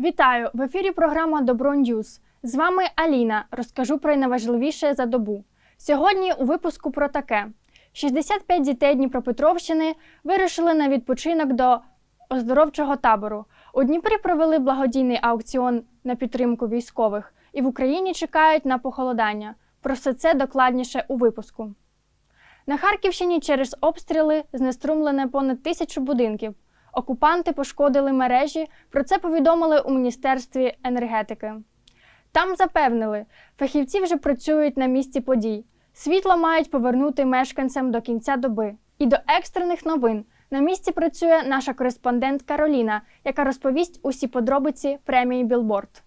Вітаю! В ефірі програма Добро Ньюз. З вами Аліна. Розкажу про найважливіше за добу. Сьогодні у випуску про таке: 65 дітей Дніпропетровщини вирушили на відпочинок до оздоровчого табору. У Дніпрі провели благодійний аукціон на підтримку військових, і в Україні чекають на похолодання. Про все це докладніше у випуску. На Харківщині через обстріли знеструмлене понад тисячу будинків. Окупанти пошкодили мережі. Про це повідомили у Міністерстві енергетики. Там запевнили, фахівці вже працюють на місці подій. Світло мають повернути мешканцям до кінця доби. І до екстрених новин на місці працює наша кореспондент Кароліна, яка розповість усі подробиці премії Білборд.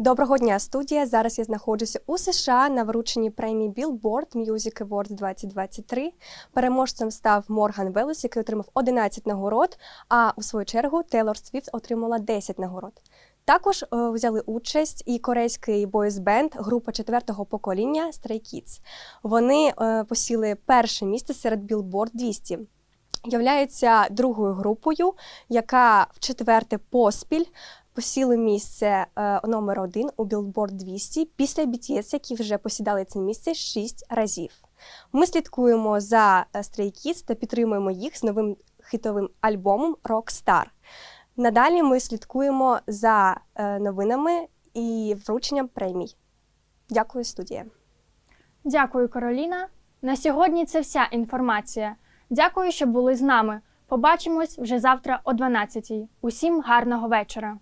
Доброго дня, студія. Зараз я знаходжуся у США на врученні премії Billboard Music Awards 2023. Переможцем став Морган Велес, який отримав 11 нагород. А у свою чергу Тейлор Свіфт отримала 10 нагород. Також е, взяли участь і корейський бойсбенд, група четвертого покоління Stray Kids. Вони е, посіли перше місце серед Billboard 200. Являються другою групою, яка в четверте поспіль посіли місце е, номер один у Billboard 200 після BTS, які вже посідали це місце шість разів. Ми слідкуємо за е, Stray Kids та підтримуємо їх з новим хітовим альбомом Rockstar. Надалі ми слідкуємо за е, новинами і врученням премій. Дякую, студія. Дякую, Кароліна. На сьогодні це вся інформація. Дякую, що були з нами. Побачимось вже завтра о 12-й. Усім гарного вечора.